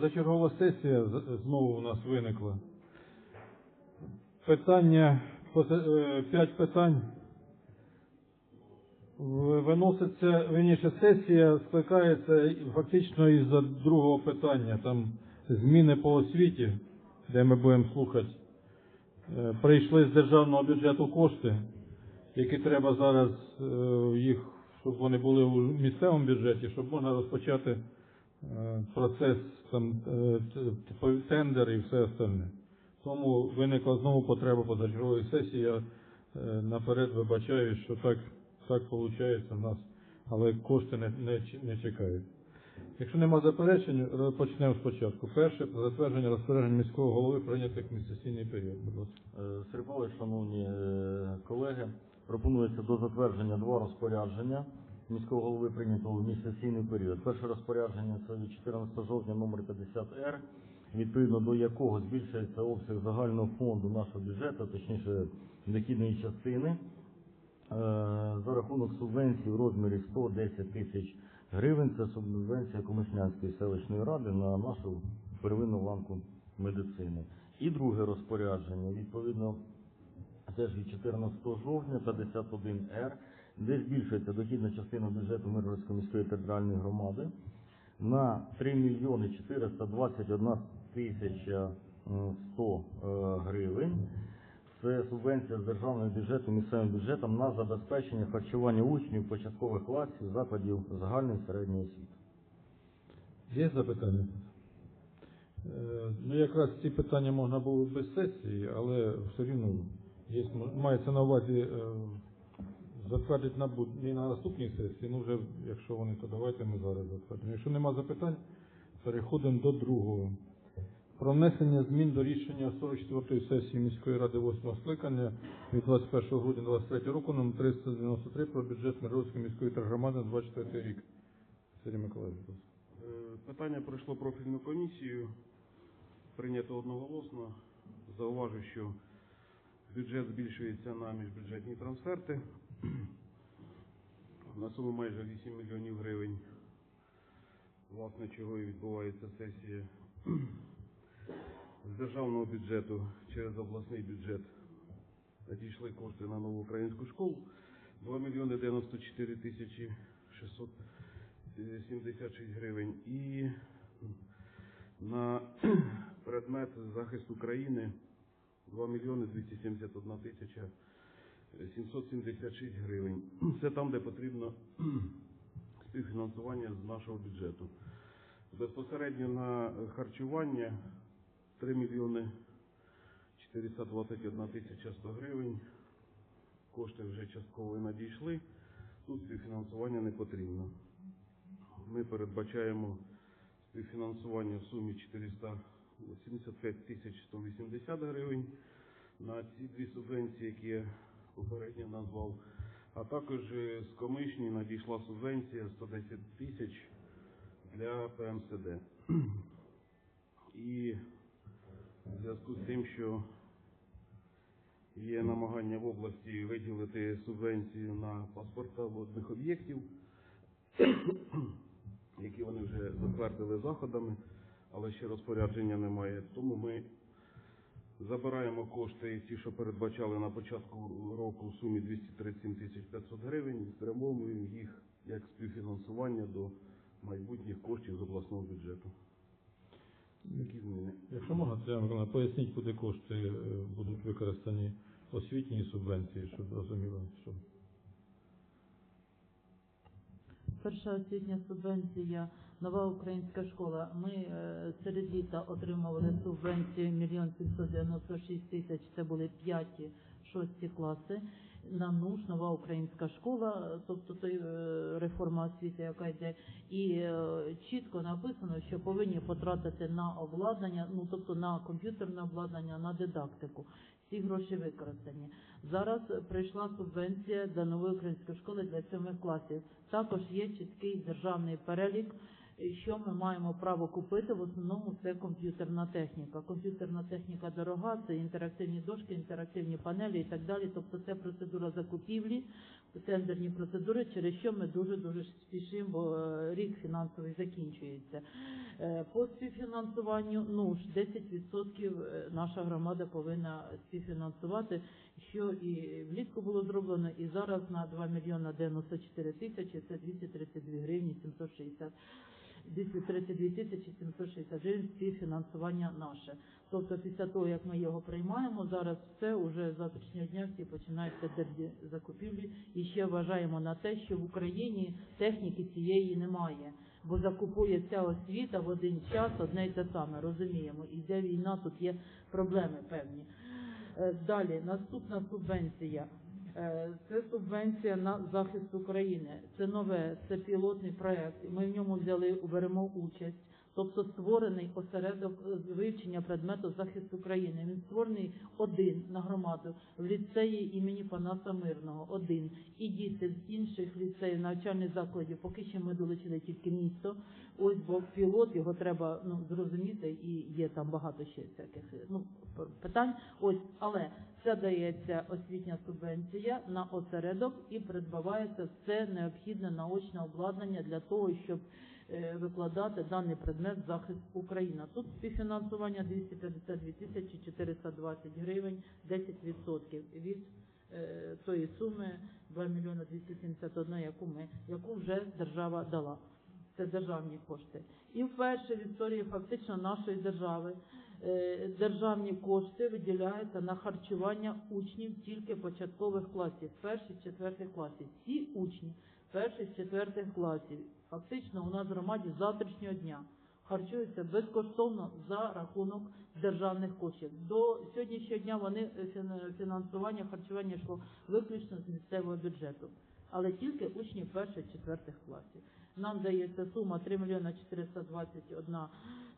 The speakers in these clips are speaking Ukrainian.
Позачергова сесія знову у нас виникла. Питання, е, п'ять питань. Виноситься, вірніше, сесія скликається фактично із-за другого питання. Там зміни по освіті, де ми будемо слухати. Е, Прийшли з державного бюджету кошти, які треба зараз е, їх, щоб вони були у місцевому бюджеті, щоб можна розпочати процес там е, т- т- тендер і все остальне. Тому виникла знову потреба позачергової сесії. Я е, наперед вибачаю, що так, так виходить у нас, але кошти не, не, не чекають. Якщо нема заперечень, почнемо спочатку. Перше затвердження розпоряджень міського голови прийнятих місяційний період. Е, Сергій шановні е, колеги, пропонується до затвердження два розпорядження міського голови прийнятого в місяційний період. Перше розпорядження це від 14 жовтня номер 50Р, відповідно до якого збільшується обсяг загального фонду нашого бюджету, точніше дохідної частини, е, за рахунок субвенції в розмірі 110 тисяч гривень. Це субвенція Комишнянської селищної ради на нашу первинну ланку медицини. І друге розпорядження, відповідно, теж від 14 жовтня 51Р, де збільшується дохідна частина бюджету Миргородської міської територіальної громади на 3 мільйони 421 тисяча м, 100 е, гривень. Це субвенція з державного бюджету місцевим бюджетом на забезпечення харчування учнів початкових класів закладів загальної середньої освіти. Є запитання? Е, Ну, якраз ці питання можна було без сесії, але все рівно є, мається на увазі е, затвердити на, не на наступній сесії, ну вже якщо вони, то давайте ми зараз затвердимо. Якщо нема запитань, переходимо до другого. Про внесення змін до рішення 44-ї сесії міської ради 8-го скликання від 21 грудня 2023 року номер 393 про бюджет Миргородської міської тергромади на 24 рік. Сергій Миколаївич. Е, Питання пройшло профільну комісію, прийнято одноголосно. Зауважу, що бюджет збільшується на міжбюджетні трансферти на суму майже 8 мільйонів гривень. Власне, чого і відбувається сесія. З державного бюджету через обласний бюджет надійшли кошти на нову українську школу 2 мільйони 94 тисячі 600 76 гривень і на предмет захист України 2 мільйони 271 тисяча 776 гривень. Це там, де потрібно співфінансування з нашого бюджету. Безпосередньо на харчування 3 мільйони 421 тисяча 100 гривень. Кошти вже частково надійшли. Тут співфінансування не потрібно. Ми передбачаємо співфінансування в сумі 475 тисяч 180 гривень на ці дві субвенції, які попередньо назвав. А також з комишні надійшла субвенція 110 тисяч для ПМСД. І в зв'язку з тим, що є намагання в області виділити субвенцію на паспорта водних об'єктів, які вони вже затвердили заходами, але ще розпорядження немає. Тому ми забираємо кошти, ті, що передбачали на початку року в сумі 237 тисяч 500 гривень, і спрямовуємо їх як співфінансування до майбутніх коштів з обласного бюджету. Такі зміни. Якщо можна, Миколаївна, поясніть, куди кошти е, будуть використані освітні субвенції, щоб зрозуміло, що Перша освітня субвенція нова українська школа. Ми е, серед літа отримували субвенцію мільйон 796 тисяч. Це були п'яті, шості класи. На НУШ нова українська школа, тобто той е, реформа освіти, яка йде, і е, чітко написано, що повинні потратити на обладнання, ну тобто на комп'ютерне обладнання, на дидактику. Ці гроші використані. Зараз прийшла субвенція для нової української школи для сьомих класів. Також є чіткий державний перелік, що ми маємо право купити. В основному це комп'ютерна техніка. Комп'ютерна техніка дорога, це інтерактивні дошки, інтерактивні панелі і так далі. Тобто це процедура закупівлі, тендерні процедури, через що ми дуже дуже спішимо, бо е, рік фінансовий закінчується. Е, По співфінансуванню ну ж 10% е, наша громада повинна співфінансувати, що і влітку було зроблено, і зараз на 2 мільйона 94 тисячі це 232 гривні 760 232 тисячі 760 гривень співфінансування наше. Тобто після того, як ми його приймаємо, зараз все, уже з завтрашнього дня всі починають тендерні закупівлі. І ще вважаємо на те, що в Україні техніки цієї немає. Бо закупує ця освіта в один час одне й те саме, розуміємо. Іде війна, тут є проблеми певні. Е, Далі, наступна субвенція. Е, Це субвенція на захист України. Це нове, це пілотний проект. Ми в ньому взяли, беремо участь. Тобто створений осередок е, вивчення предмету захист України. Він створений один на громаду в ліцеї імені Панаса Мирного. Один і діти з інших ліцеїв навчальних закладів. Поки що ми долучили тільки місто. Ось бо пілот його треба ну зрозуміти, і є там багато ще всяких ну питань. Ось, але це дається освітня субвенція на осередок і придбавається все необхідне наочне обладнання для того, щоб е, викладати даний предмет захист України. Тут співфінансування 252 тисячі 420 гривень, 10% від е, тої суми 2 мільйони 271, яку ми, яку вже держава дала. Це державні кошти. І вперше в історії фактично нашої держави е, державні кошти виділяються на харчування учнів тільки початкових класів, перших, четвертих класів. Всі учні перших, четвертих класів фактично у нас громаді з завтрашнього дня харчуються безкоштовно за рахунок державних коштів. До сьогоднішнього дня вони е, фінансування харчування йшло виключно з місцевого бюджету, але тільки учні перших, четвертих класів. Нам дається сума 3 мільйона 421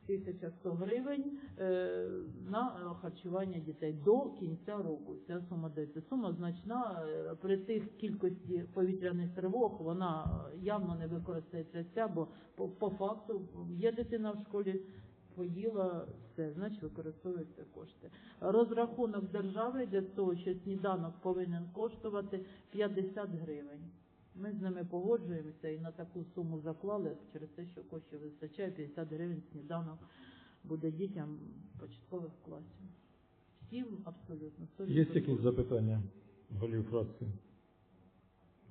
тисяча 100 гривень е, на е, харчування дітей до кінця року. Ця сума дається. Сума значна е, при тих кількості повітряних тривог. Вона явно не використається вся, бо по, по факту є дитина в школі. Поїла все, значить використовуються кошти. Розрахунок держави для того, що сніданок повинен коштувати 50 гривень. Ми з ними погоджуємося і на таку суму заклали через те, що коштів вистачає 50 гривень сніданок буде дітям початкових класів. Всім абсолютно. Є якісь запитання голів фракції?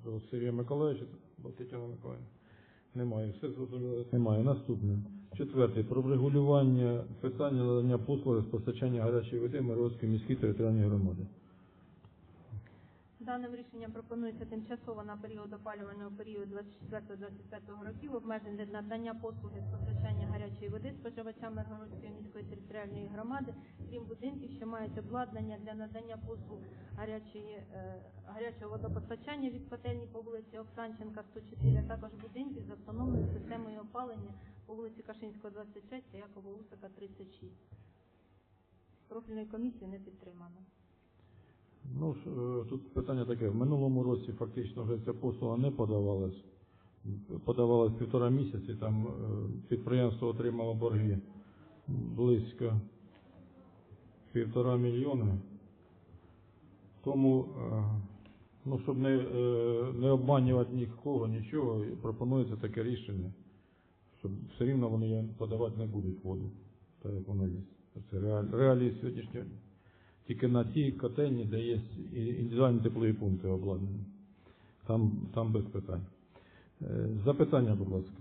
До Сергія Миколаївича, до Тетяни Миколаївни? Немає. Все зрозуміло? Немає. Наступне. Четверте. Про врегулювання питання надання послуги з постачання гарячої води Миргородської міській територіальній громаді. Даним рішенням пропонується тимчасово на період опалювального періоду 24-25 років обмежити надання послуги з постачання гарячої води споживачам Миргородської міської територіальної громади, крім будинків, що мають обладнання для надання послуг гарячої, е, гарячого водопостачання від котельні по вулиці Оксанченка, 104, а також будинків з автономною системою опалення по вулиці Кашинського, 26 та Якова Усика, 36. Профільної комісії не підтримано. Ну, е, тут питання таке. В минулому році фактично вже ця послуга не подавалась. Подавалась півтора місяці, там е, підприємство отримало борги близько півтора мільйони. Тому, е, ну, щоб не, не обманювати нікого, нічого, пропонується таке рішення, щоб все рівно вони подавати не будуть воду, так як воно є. Це реалії сьогоднішнього дня тільки на тій котельні, де є індивідуальні теплові пункти обладнані. Там, там без питань. Е, Запитання, будь ласка.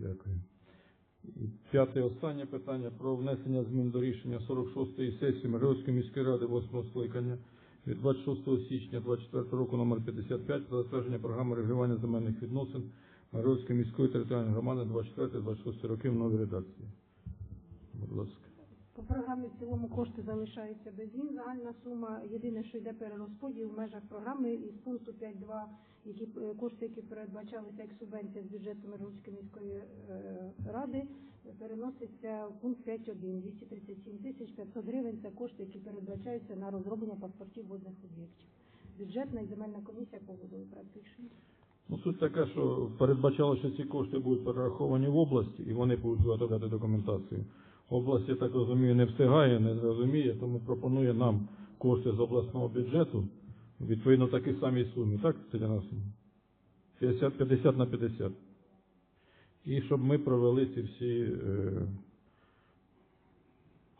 Дякую. І П'яте останнє питання про внесення змін до рішення 46-ї сесії Миргородської міської ради 8 скликання від 26 січня 24 року номер 55 про затвердження програми регулювання земельних відносин Миргородської міської територіальної громади 24-26 роки в новій редакції. Будь ласка. По програмі в цілому кошти залишаються без змін. Загальна сума єдине, що йде перерозподіл в межах програми із пункту 5.2, які е, кошти, які передбачалися як субвенція з бюджету Миргородської міської е, ради, переноситься в пункт 5.1, 237 тисяч 500 гривень. Це кошти, які передбачаються на розроблення паспортів водних об'єктів. Бюджетна і земельна комісія погодили проект рішення. Ну, суть така, що передбачало, що ці кошти будуть перераховані в області, і вони будуть виготовляти документацію. Область, я так розумію, не встигає, не розуміє, тому пропонує нам кошти з обласного бюджету, відповідно такій самій сумі, так, Тетяна Васильівна? 50, 50 на 50. І щоб ми провели ці всі е,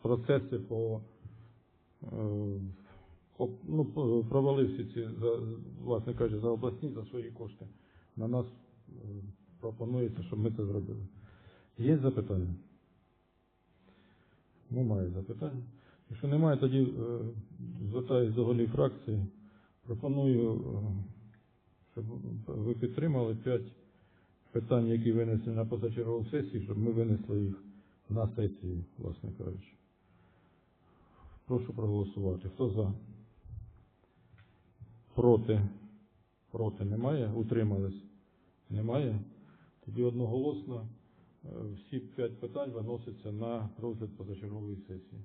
процеси по, е, ну, провели всі ці, за, власне кажучи, за обласні, за свої кошти. На нас е, пропонується, щоб ми це зробили. Є запитання? Немає запитань. Якщо немає, тоді е, звертаюся до голів фракції. Пропоную, е, щоб ви підтримали п'ять питань, які винесені на позачергову сесію, щоб ми винесли їх на сесію, власне кажучи. Прошу проголосувати. Хто за? Проти? Проти немає? Утримались? Немає? Тоді одноголосно всі п'ять питань виносяться на розгляд позачергової сесії.